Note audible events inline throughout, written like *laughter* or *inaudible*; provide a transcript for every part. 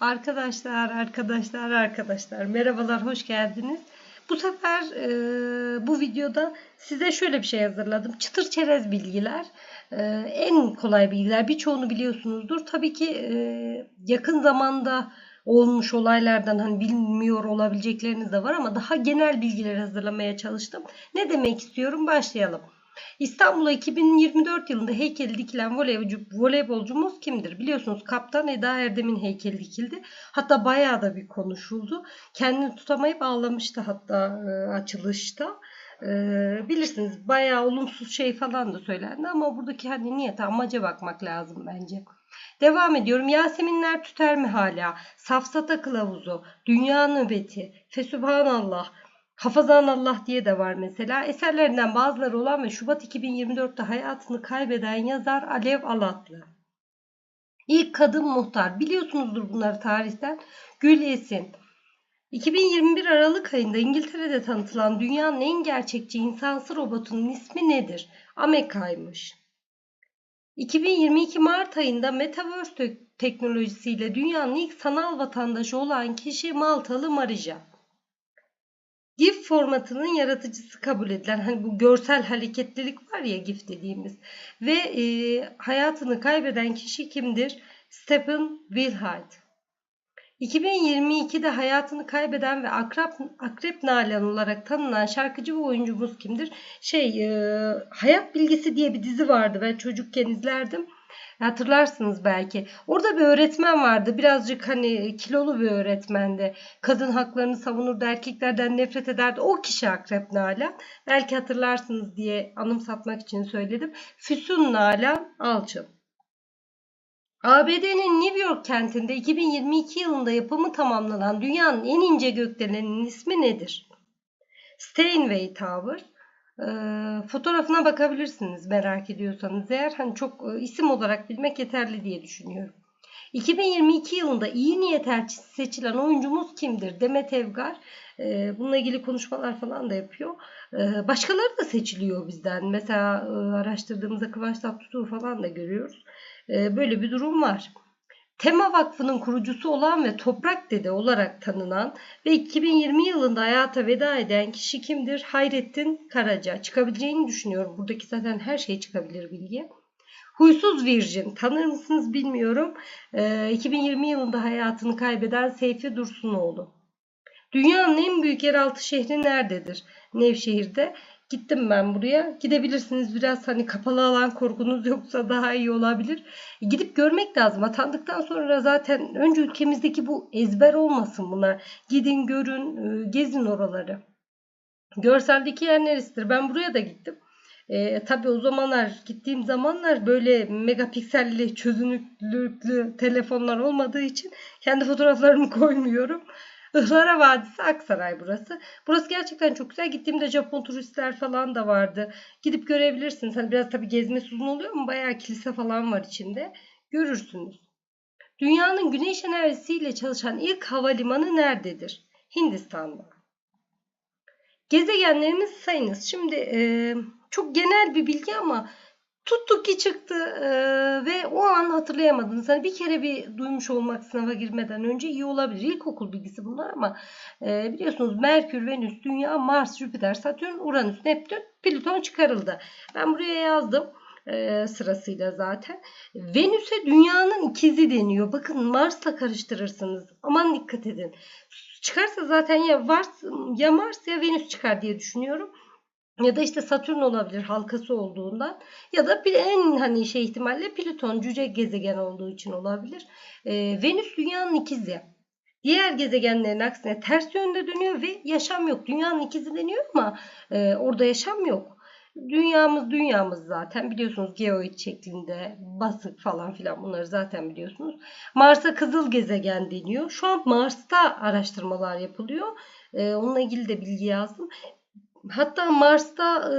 Arkadaşlar, arkadaşlar, arkadaşlar. Merhabalar, hoş geldiniz. Bu sefer e, bu videoda size şöyle bir şey hazırladım. Çıtır çerez bilgiler. E, en kolay bilgiler. Birçoğunu biliyorsunuzdur. Tabii ki e, yakın zamanda olmuş olaylardan hani bilmiyor olabilecekleriniz de var ama daha genel bilgiler hazırlamaya çalıştım. Ne demek istiyorum? Başlayalım. İstanbul'a 2024 yılında heykeli dikilen voleybolcu, voleybolcumuz kimdir? Biliyorsunuz Kaptan Eda Erdem'in heykeli dikildi. Hatta bayağı da bir konuşuldu. Kendini tutamayıp ağlamıştı hatta e, açılışta. E, bilirsiniz bayağı olumsuz şey falan da söylendi ama buradaki hani niyete amaca bakmak lazım bence. Devam ediyorum. Yaseminler tüter mi hala? Safsata kılavuzu, dünya nöbeti, fesübhanallah, Hafazan Allah diye de var mesela. Eserlerinden bazıları olan ve Şubat 2024'te hayatını kaybeden yazar Alev Alatlı. İlk kadın muhtar. Biliyorsunuzdur bunları tarihten. Gül Esin. 2021 Aralık ayında İngiltere'de tanıtılan dünyanın en gerçekçi insansı robotunun ismi nedir? Ameka'ymış. 2022 Mart ayında Metaverse teknolojisiyle dünyanın ilk sanal vatandaşı olan kişi Maltalı Marija. GIF formatının yaratıcısı kabul edilen hani bu görsel hareketlilik var ya GIF dediğimiz ve e, hayatını kaybeden kişi kimdir? Stephen Wilhite. 2022'de hayatını kaybeden ve Akrep, Akrep Nalan olarak tanınan şarkıcı ve oyuncumuz kimdir? Şey, e, Hayat Bilgisi diye bir dizi vardı. Ben çocukken izlerdim. Hatırlarsınız belki. Orada bir öğretmen vardı. Birazcık hani kilolu bir öğretmendi. Kadın haklarını savunurdu. Erkeklerden nefret ederdi. O kişi Akrep Nalan. Belki hatırlarsınız diye anımsatmak için söyledim. Füsun Nalan Alçın. ABD'nin New York kentinde 2022 yılında yapımı tamamlanan dünyanın en ince gökdeleninin ismi nedir? Steinway Tower. Fotoğrafına bakabilirsiniz merak ediyorsanız eğer. Hani çok e, isim olarak bilmek yeterli diye düşünüyorum. 2022 yılında iyi niyet elçisi seçilen oyuncumuz kimdir? Demet Evgar. Bununla ilgili konuşmalar falan da yapıyor. Başkaları da seçiliyor bizden. Mesela e, araştırdığımızda Kıvanç Tatlıtuğ falan da görüyoruz. Böyle bir durum var. Tema Vakfı'nın kurucusu olan ve Toprak Dede olarak tanınan ve 2020 yılında hayata veda eden kişi kimdir? Hayrettin Karaca. Çıkabileceğini düşünüyorum. Buradaki zaten her şey çıkabilir bilgi. Huysuz Virgin. Tanır mısınız bilmiyorum. Ee, 2020 yılında hayatını kaybeden Seyfi Dursunoğlu. Dünyanın en büyük yeraltı şehri nerededir? Nevşehir'de. Gittim ben buraya. Gidebilirsiniz biraz hani kapalı alan korkunuz yoksa daha iyi olabilir. Gidip görmek lazım. Atandıktan sonra zaten önce ülkemizdeki bu ezber olmasın bunlar. Gidin görün, e, gezin oraları. Görseldeki yer neresidir? Ben buraya da gittim. E, tabii o zamanlar gittiğim zamanlar böyle megapikselli çözünürlüklü telefonlar olmadığı için kendi fotoğraflarımı *laughs* koymuyorum. Ihlara Vadisi Aksaray burası. Burası gerçekten çok güzel. Gittiğimde Japon turistler falan da vardı. Gidip görebilirsiniz. Hani biraz tabii gezmesi uzun oluyor ama bayağı kilise falan var içinde. Görürsünüz. Dünyanın güneş enerjisiyle çalışan ilk havalimanı nerededir? Hindistan'da. Gezegenlerimiz sayınız. Şimdi e, çok genel bir bilgi ama Tuttuk ki çıktı e, ve o an hatırlayamadınız. Hani bir kere bir duymuş olmak sınava girmeden önce iyi olabilir. İlkokul bilgisi bunlar ama e, biliyorsunuz Merkür, Venüs, Dünya, Mars, Jüpiter, Satürn, Uranüs, Neptün, Plüton çıkarıldı. Ben buraya yazdım e, sırasıyla zaten. Venüs'e dünyanın ikizi deniyor. Bakın Mars'la karıştırırsınız. Aman dikkat edin. Çıkarsa zaten ya Mars ya Mars ya Venüs çıkar diye düşünüyorum ya da işte Satürn olabilir halkası olduğundan ya da bir en hani şey ihtimalle Plüton cüce gezegen olduğu için olabilir. Ee, Venüs dünyanın ikizi. Diğer gezegenlerin aksine ters yönde dönüyor ve yaşam yok. Dünyanın ikizi deniyor ama e, orada yaşam yok. Dünyamız dünyamız zaten biliyorsunuz geoid şeklinde basık falan filan bunları zaten biliyorsunuz. Mars'a kızıl gezegen deniyor. Şu an Mars'ta araştırmalar yapılıyor. Ee, onunla ilgili de bilgi yazdım. Hatta Mars'ta e,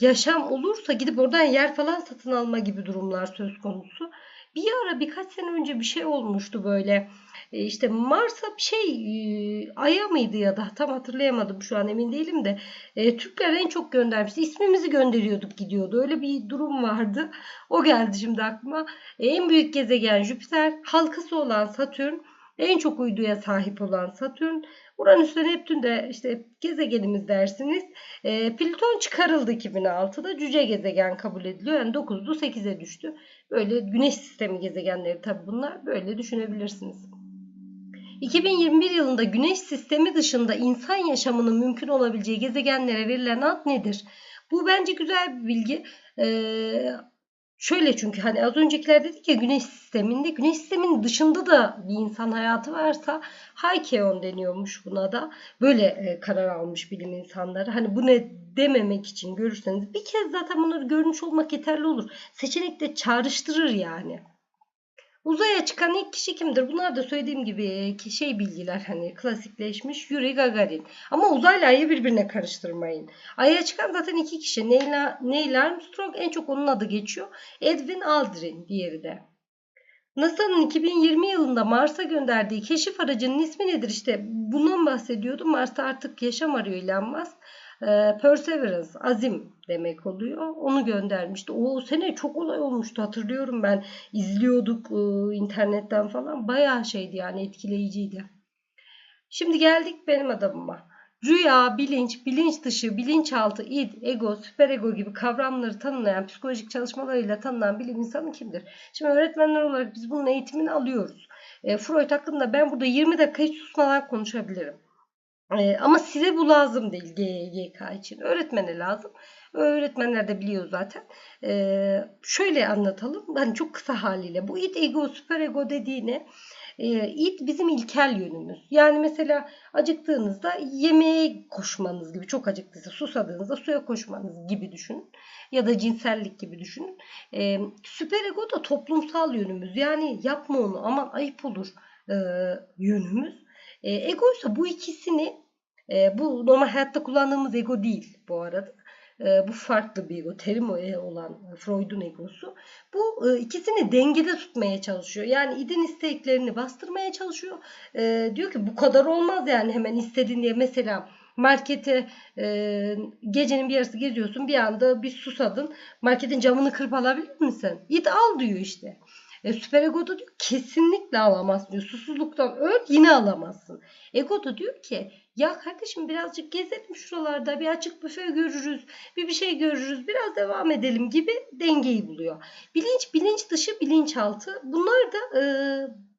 yaşam olursa gidip oradan yer falan satın alma gibi durumlar söz konusu. Bir ara birkaç sene önce bir şey olmuştu böyle. E, işte Mars'a bir şey e, Ay'a mıydı ya da tam hatırlayamadım şu an emin değilim de e, Türkler en çok göndermişti. İsmimizi gönderiyorduk gidiyordu. Öyle bir durum vardı. O geldi şimdi aklıma. E, en büyük gezegen Jüpiter, halkası olan Satürn, En çok uyduya sahip olan Satürn. Uranüs ve Neptün de işte gezegenimiz dersiniz. E, Plüton çıkarıldı 2006'da. Cüce gezegen kabul ediliyor. Yani 9'du 8'e düştü. Böyle güneş sistemi gezegenleri tabii bunlar. Böyle düşünebilirsiniz. 2021 yılında güneş sistemi dışında insan yaşamının mümkün olabileceği gezegenlere verilen ad nedir? Bu bence güzel bir bilgi. Ee, şöyle çünkü hani az öncekiler dedik ya güneş sisteminde güneş sisteminin dışında da bir insan hayatı varsa Haikeon deniyormuş buna da. Böyle e, karar almış bilim insanları. Hani bu ne dememek için görürseniz bir kez zaten bunları görmüş olmak yeterli olur. Seçenek de çağrıştırır yani. Uzaya çıkan ilk kişi kimdir? Bunlar da söylediğim gibi şey bilgiler hani klasikleşmiş Yuri Gagarin. Ama uzayla ayı birbirine karıştırmayın. Ay'a çıkan zaten iki kişi. Neil, Armstrong en çok onun adı geçiyor. Edwin Aldrin diğeri de. NASA'nın 2020 yılında Mars'a gönderdiği keşif aracının ismi nedir? İşte bundan bahsediyordum. Mars'ta artık yaşam arıyor Elon Musk. Ee, Perseverance, azim demek oluyor. Onu göndermişti. O, sene çok olay olmuştu hatırlıyorum ben. izliyorduk e, internetten falan. Bayağı şeydi yani etkileyiciydi. Şimdi geldik benim adamıma. Rüya, bilinç, bilinç dışı, bilinçaltı, id, ego, süperego gibi kavramları tanımlayan psikolojik çalışmalarıyla tanınan bilim insanı kimdir? Şimdi öğretmenler olarak biz bunun eğitimini alıyoruz. E, Freud hakkında ben burada 20 dakika hiç susmadan konuşabilirim. Ee, ama size bu lazım değil GYK için. Öğretmene lazım. Öğretmenler de biliyor zaten. Ee, şöyle anlatalım. Hani çok kısa haliyle. Bu id ego, süper ego dediğine e, id bizim ilkel yönümüz. Yani mesela acıktığınızda yemeğe koşmanız gibi. Çok acıktıysa susadığınızda suya koşmanız gibi düşünün. Ya da cinsellik gibi düşünün. E, süper ego da toplumsal yönümüz. Yani yapma onu aman ayıp olur e, yönümüz. E, ego ise bu ikisini e, bu normal hayatta kullandığımız ego değil bu arada. E, bu farklı bir ego. Terim e, olan Freud'un egosu. Bu e, ikisini dengede tutmaya çalışıyor. Yani idin isteklerini bastırmaya çalışıyor. E, diyor ki bu kadar olmaz yani hemen istediğin diye mesela markete e, gecenin bir yarısı geziyorsun bir anda bir susadın marketin camını kırıp alabilir misin? İt al diyor işte. E, süper ego da diyor kesinlikle alamazsın diyor. Susuzluktan öl yine alamazsın. Ego da diyor ki ya kardeşim birazcık gezelim şuralarda bir açık büfe görürüz bir bir şey görürüz biraz devam edelim gibi dengeyi buluyor. Bilinç bilinç dışı bilinçaltı bunlar da e,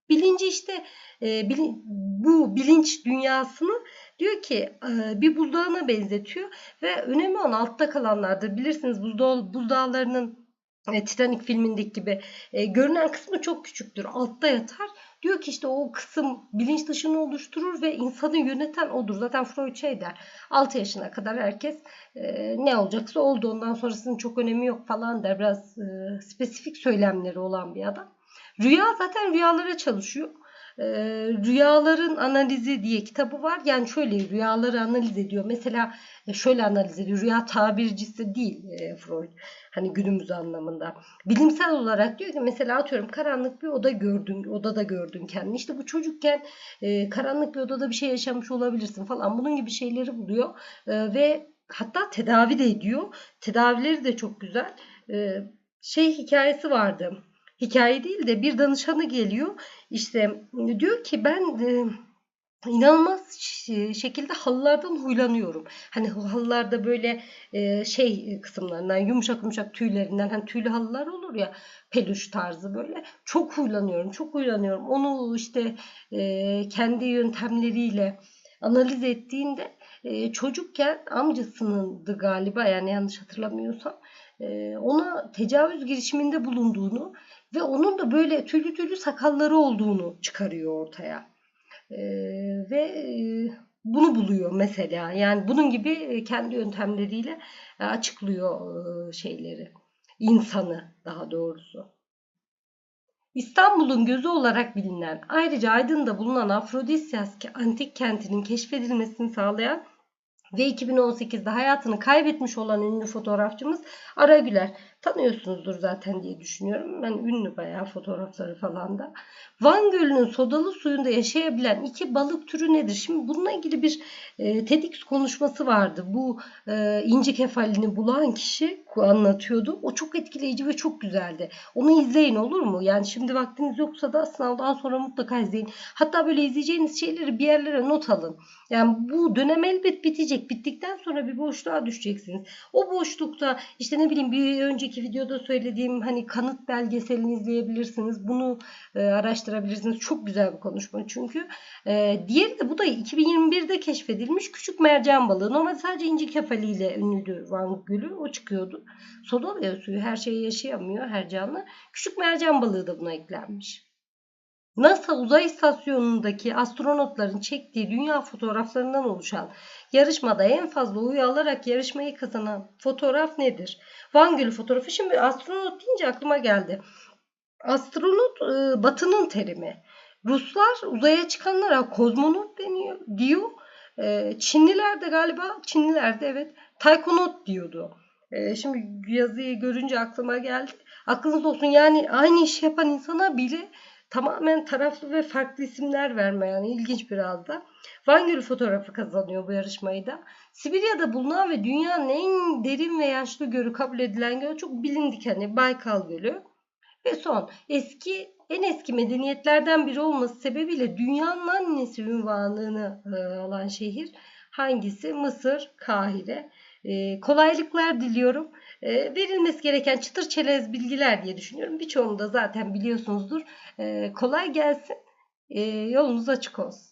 bilinci işte e, bilin, bu bilinç dünyasını diyor ki e, bir buzdağına benzetiyor ve önemli olan altta kalanlardır. Bilirsiniz buzdağı, buzdağlarının e, Titanic filmindeki gibi e, görünen kısmı çok küçüktür. Altta yatar. Diyor ki işte o kısım bilinç dışını oluşturur ve insanı yöneten odur. Zaten Freud şey der. 6 yaşına kadar herkes e, ne olacaksa oldu. Ondan sonrasının çok önemi yok falan der. Biraz e, spesifik söylemleri olan bir adam. Rüya zaten rüyalara çalışıyor. E, rüyaların analizi diye kitabı var. Yani şöyle rüyaları analiz ediyor. Mesela e, şöyle analiz ediyor. Rüya tabircisi değil e, Freud. Hani günümüz anlamında. Bilimsel olarak diyor ki mesela atıyorum karanlık bir oda gördün, odada gördün kendini. İşte bu çocukken e, karanlık bir odada bir şey yaşamış olabilirsin falan. Bunun gibi şeyleri buluyor ve hatta tedavi de ediyor. Tedavileri de çok güzel. Şey hikayesi vardı. Hikaye değil de bir danışanı geliyor. İşte diyor ki ben e, inanılmaz şekilde halılardan huylanıyorum. Hani halılarda böyle e, şey kısımlarından yumuşak yumuşak tüylerinden hani tüylü halılar olur ya peluş tarzı böyle çok huylanıyorum çok huylanıyorum. Onu işte e, kendi yöntemleriyle analiz ettiğinde e, çocukken amcasınındı galiba yani yanlış hatırlamıyorsam ona tecavüz girişiminde bulunduğunu ve onun da böyle tüylü tüylü sakalları olduğunu çıkarıyor ortaya. E, ve e, bunu buluyor mesela. Yani bunun gibi e, kendi yöntemleriyle e, açıklıyor şeyleri. insanı daha doğrusu. İstanbul'un gözü olarak bilinen, ayrıca Aydın'da bulunan Afrodisyas antik kentinin keşfedilmesini sağlayan ve 2018'de hayatını kaybetmiş olan ünlü fotoğrafçımız Ara Güler. Tanıyorsunuzdur zaten diye düşünüyorum. Ben ünlü bayağı fotoğrafları falan da. Van Gölü'nün sodalı suyunda yaşayabilen iki balık türü nedir? Şimdi bununla ilgili bir e, TEDx konuşması vardı. Bu e, inci kefalini bulan kişi anlatıyordu. O çok etkileyici ve çok güzeldi. Onu izleyin olur mu? Yani şimdi vaktiniz yoksa da sınavdan sonra mutlaka izleyin. Hatta böyle izleyeceğiniz şeyleri bir yerlere not alın. Yani bu dönem elbet bitecek. Bittikten sonra bir boşluğa düşeceksiniz. O boşlukta işte ne bileyim bir önceki videoda söylediğim hani kanıt belgeselini izleyebilirsiniz. Bunu e, araştırabilirsiniz. Çok güzel bir konuşma çünkü. E, diğeri de bu da 2021'de keşfedilmiş küçük mercan balığı. Normalde sadece inci kefaliyle ünlüydü Van Gölü. O çıkıyordu. Soda suyu her şeyi yaşayamıyor her canlı. Küçük mercan balığı da buna eklenmiş. NASA uzay istasyonundaki astronotların çektiği dünya fotoğraflarından oluşan yarışmada en fazla oyu alarak yarışmayı kazanan fotoğraf nedir? Van Gölü fotoğrafı. Şimdi astronot deyince aklıma geldi. Astronot e, batının terimi. Ruslar uzaya çıkanlara kozmonot deniyor diyor. E, Çinliler de galiba Çinliler de evet taykonot diyordu. E, şimdi yazıyı görünce aklıma geldi. Aklınızda olsun yani aynı işi yapan insana bile tamamen taraflı ve farklı isimler verme yani ilginç biraz da. Van Gölü fotoğrafı kazanıyor bu yarışmayı da. Sibirya'da bulunan ve dünyanın en derin ve yaşlı gölü kabul edilen göl çok bilindik hani Baykal Gölü. Ve son eski en eski medeniyetlerden biri olması sebebiyle dünyanın annesi ünvanını e, alan şehir hangisi? Mısır, Kahire. E, kolaylıklar diliyorum. E, verilmesi gereken çıtır çerez bilgiler diye düşünüyorum. Birçoğunu da zaten biliyorsunuzdur. E, kolay gelsin. Yolunuz açık olsun.